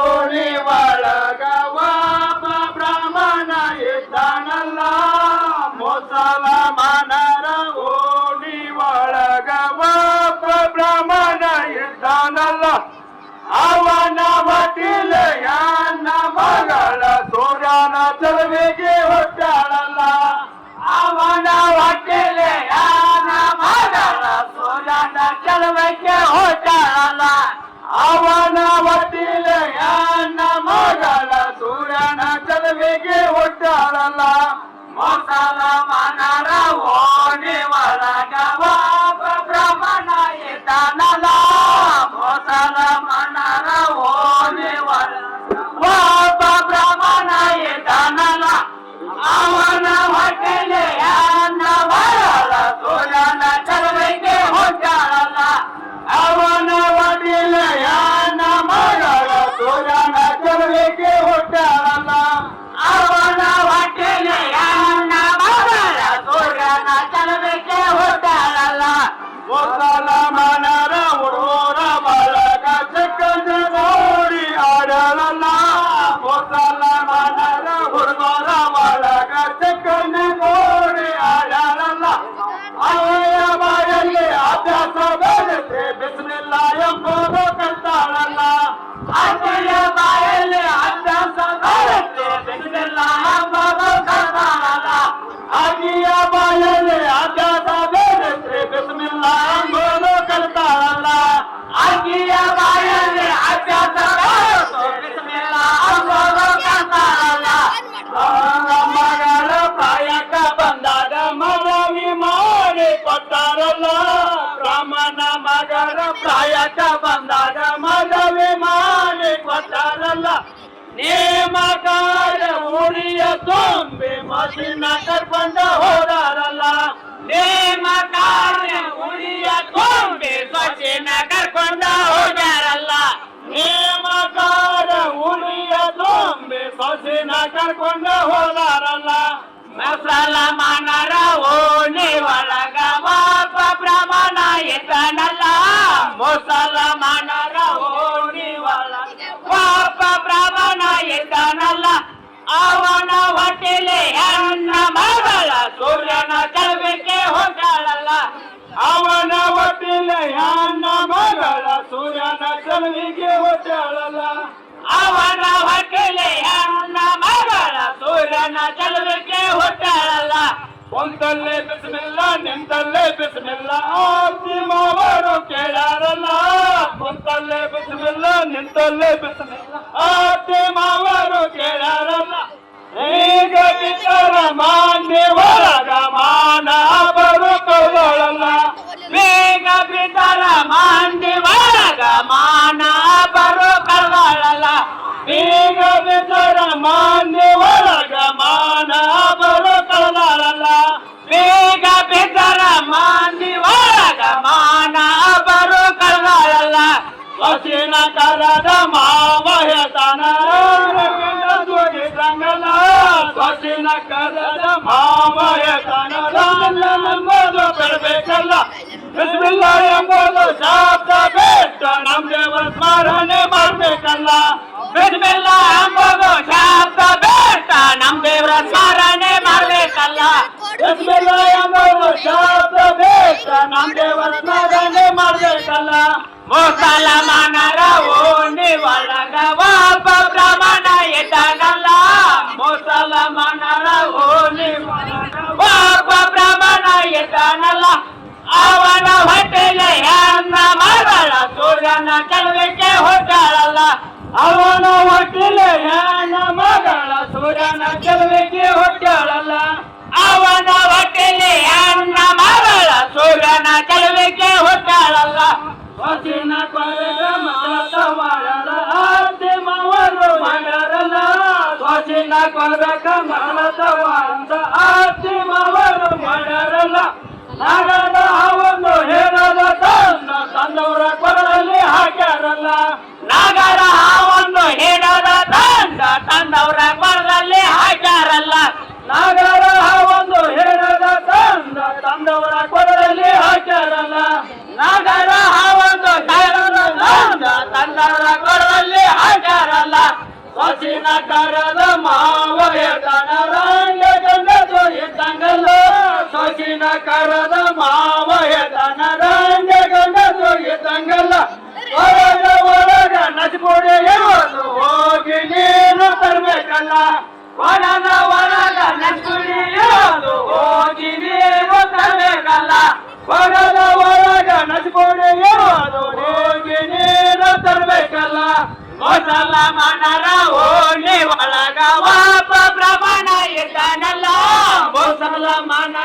ಓಣಿ ಒಳಗ ಒಬ್ಬ ಬ್ರಾಹ್ಮಣ ಇದ್ದಾನಲ್ಲ ಮುಸಲ್ಮಾನರ ಓಣಿ ಒಳಗ ಒಬ್ಬ ಬ್ರಾಹ್ಮಣ ಇದ್ದಾನಲ್ಲ ಅವನ ವಕೀಲೆಯನ್ನ ಮಗಳ ಸೂರ್ಯನ ಚಲುವಿಗೆ ಹೊಟ್ಟಾಳಲ್ಲ ಅವನ ವಕೀಲೆಯನ್ನ ಮಗಳ ಸೂರ್ಯನ ಚಲುವಿಗೆ ಹೊಟ್ಟಾಳಲ್ಲ ಅವನ ಮೊಸಲ ಮನರ ಓಣಿ ಒಳಗ ಬ್ರಹ್ಮಣ ಇದ್ದಾನಲ್ಲ ಹೊಟ್ಟಾಳಲ್ಲ ನೇಮಕಾರ ಉಳಿಯ ತೊಂಬೆ ಮಸಿನ ಕರ್ಕೊಂಡ ಹೋದಾರಲ್ಲ. ನೇಮಕಾರ ಉಳಿಯ ತೊಂಬೆ ಮಸಿನ ಕರ್ಕೊಂಡ ಹೋದಾರಲ್ಲ. ನೇಮಕಾರ ಉಳಿಯ ತೊಂಬೆ ಸಚಿನ ಕರ್ಕೊಂಡ ಹೋದಾರಲ್ಲ. ಮಸಾಲ ಮನರ ಓಣಿ ಒಳಗ ಒಬ್ಬ ಬ್ರಾಹ್ಮಣ ಇದ್ದಾನಲ್ಲ ಮುಸಲ ಮನರ ಓಣಿ ಒಳಗ ಒಬ್ಬ ಬ್ರಾಹ್ಮಣ ಇದ್ದಾನಲ್ಲ ಅವನ ಹೊಟ್ಟೆಲೆ ಅನ್ನ ಮಾಡಲ್ಲ ಸೂರ್ಯನ ಚಲವಿಕೆ ಹೋಗಾಳಲ್ಲ ಅವನ ಒಟ್ಟಿಲ್ಲ ಅನ್ನ ಮಾಡಲ್ಲ ಸೂರ್ಯನ ಚಲವಿಗೆ ಹೋಗಾಳಲ್ಲ ಅವನ ಹೊಟ್ಟೆಲೆ ಅನ್ನ ಮಾಡಲ್ಲ ಸೂರ್ಯನ ಚಲವಿಕೆ ಹೊಟ್ಟಾಳಲ್ಲ ಒಂದಲ್ಲೇ ಬಿಸಿಲಿಲ್ಲ ನಿಂತಲ್ಲೇ ಬಿಸಿಲಿಲ್ಲ ಆರ್ತಿ ಮಾವರು ಕೇಳಾರಲ್ಲ. ಕುಂತಲ್ಲೇ ಬಿಸಿಲಿಲ್ಲ ನಿಂತಲ್ಲೇ ಬಿಸಿಲಿಲ್ಲ ಆರ್ತಿ ಮಾವರು ಒಳಗ ಮಾನ ಬರುಕೊಳ್ಳಲ್ಲ ಹಸಿನ ಕರದ ಮಾವ ಹಸಿನ ಮಾಮಯ ಹೇಳ್ತಾನ ನಮ್ಮದು ಬಿಡ್ಬೇಕಲ್ಲ. ಬಿಸ್ಮಿಲ್ಲ ಎಂಬುದು ಶಾಸ್ತ್ರ ಬೇಟ ನಮ್ ಸ್ಮರಣೆ ಮಾಡ್ಬೇಕಲ್ಲ. ಬಿಸ್ಮಿಲ್ಲ ಎಂಬುದು ಶಾಸ್ತ್ರ ಬೇಟ ನಮ್ ದೇವರ ಸ್ಮರಣೆ ಮಾಡ್ಬೇಕಲ್ಲ. ಬಿಸ್ಮಿಲ್ಲ ಎಂಬುದು ಶಾಸ್ತ್ರ ಬೇಟ ನಮ್ ದೇವರ ಸ್ಮರಣೆ ಮಾಡ್ಬೇಕಲ್ಲ. ಮುಸಲ್ಮಾನರ ಓಣಿ ಒಳಗ ಒಬ್ಬ ಬ್ರಾಹ್ಮಣ ಇದ್ದಾನಲ್ಲ ಮುಸಲ್ಮಾನರ ಓಣಿ ಒಳಗ ಒಬ್ಬ ಬ್ರಾಹ್ಮಣ ಇದ್ದಾನಲ್ಲ ಅವನ ಹೊಟ್ಟೆಲೆ ಹೆಣ್ಣ ಮಗಳ ಸೂರ್ಯನ ಕೆಲವಕ್ಕೆ ಹೊಟ್ಟಾಳಲ್ಲ ಅವನ ಹೊಟ್ಟೆಲೆ ಯಾನ ಮಗಳ ಸೂರ್ಯನ ಕೆಲವಕ್ಕೆ ಹೊಟ್ಟಾಳಲ್ಲ ಅವನ ಹೊಟ್ಟೆಲೆ ಅನ್ನ ಮಗಳ ಸೂರ್ಯನ ಕೆಲವಕ್ಕೆ ಹೊಟ್ಟಾಳಲ್ಲ ಹೊಸಿನ ಕೊರಗ ಮಾತ ಮಾಡಲ್ಲ ಆರ್ತಿ ಮಾವರು ಮಾಡರಲ್ಲ ಹೊಸಿನ ಕೊರಗ ಮಗಳ ಅಂತ ಆರ್ತಿ ನಗದ ಎದ್ದಂಗಲ್ಲ ಹೊರಗ ಹೊರಗ ನಜ್ಬೋಡೆಯರು ಹೋಗಿ ನೀನು ತರ್ಬೇಕಲ್ಲ. ಒಳಗ ಒಳಗ ನಜ್ಬೋಡೆಯರು ಹೋಗಿ ನೀನು ತರ್ಬೇಕಲ್ಲ. ಒಳಗ ಒಳಗ ನಜ್ಬೋಡೆಯರು ಹೋಗಿ ನೀನು ತರ್ಬೇಕಲ್ಲ. ಮೊದಲ ಮನರ ಓಣಿ ಒಳಗ ವಾಪ ಪ್ರಮಾಣ ಇದ್ದಾನಲ್ಲ. ಮೊದಲ ಮನ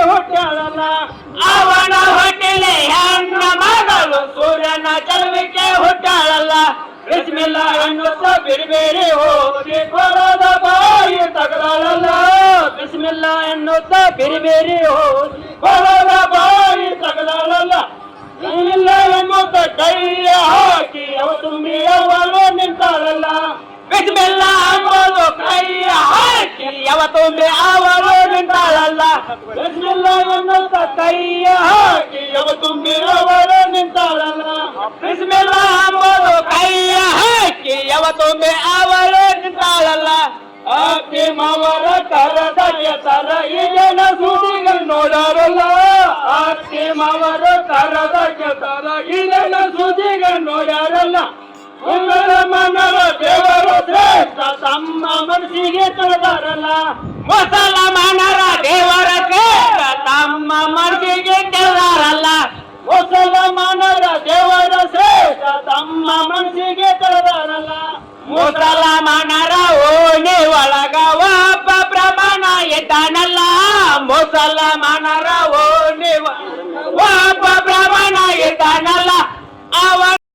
ಚಲವಿಕೆ ಹುಟ್ಟಾಳಲ್ಲ ಅವನ ಹೊಟ್ಟೆಲೆ ಹೆಣ್ಣ ಮಗಳು ಸೂರ್ಯನ ಚಲವಿಕೆ ಹುಟ್ಟಾಳಲ್ಲ. ಬಿಸ್ಮಿಲ್ಲ ಎನ್ನುತ್ತ ಬಿರ್ಬೇರಿ ಬೇರೆ ಹೋಗಿ ಕೊಡದ ಬಾಯಿ ತಗದಾಳಲ್ಲ. ಬಿಸ್ಮಿಲ್ಲ ಎನ್ನುತ್ತ ಬಿರ್ಬೇರಿ ಬೇರೆ ಹೋಗಿ ಕೊಡದ ಬಾಯಿ ತಗದಾಳಲ್ಲ. ಇಲ್ಲ ಎನ್ನುತ್ತ ಕೈಯ ಹಾಕಿ, ಅವ ತುಂಬಿ ಅವಳು ನಿಂತಾಳಲ್ಲ. ಬಿಸ್ಮಿಲ್ಲ ಅನ್ನೋದು ಕೈಯ ಹಾಕಿ, ಅವ ಎನ್ನುತ್ತ ಕೈಯ ಹಾಕಿ, ಅವ ತುಂಬಿ ಅವಳು ನಿಂತಾಳಲ್ಲ. ಬಿಸ್ಮಿಲ್ಲ ಅನ್ನೋದು ಕೈಯ ಹಾಕಿ, ಅವ ತುಂಬಿ ಅವಳು ನಿಂತಾಳಲ್ಲ. ಆಕೆ ಮಾವರ ಕರದ ಎತ್ತರ ಈಗಿನ ಸುದಿಗಳು ನೋಡಾರಲ್ಲ. ಆಕೆ ಮಾವರ ಕರದ ಎತ್ತರ ಈಗಿನ ಸುದಿಗಳು ನೋಡ್ಯಾರಲ್ಲ ಉಂಗರ ಮನರ ದೇವರು ಮುಸಲ್ಮಾನರ ಓಣಿ ಒಳಗ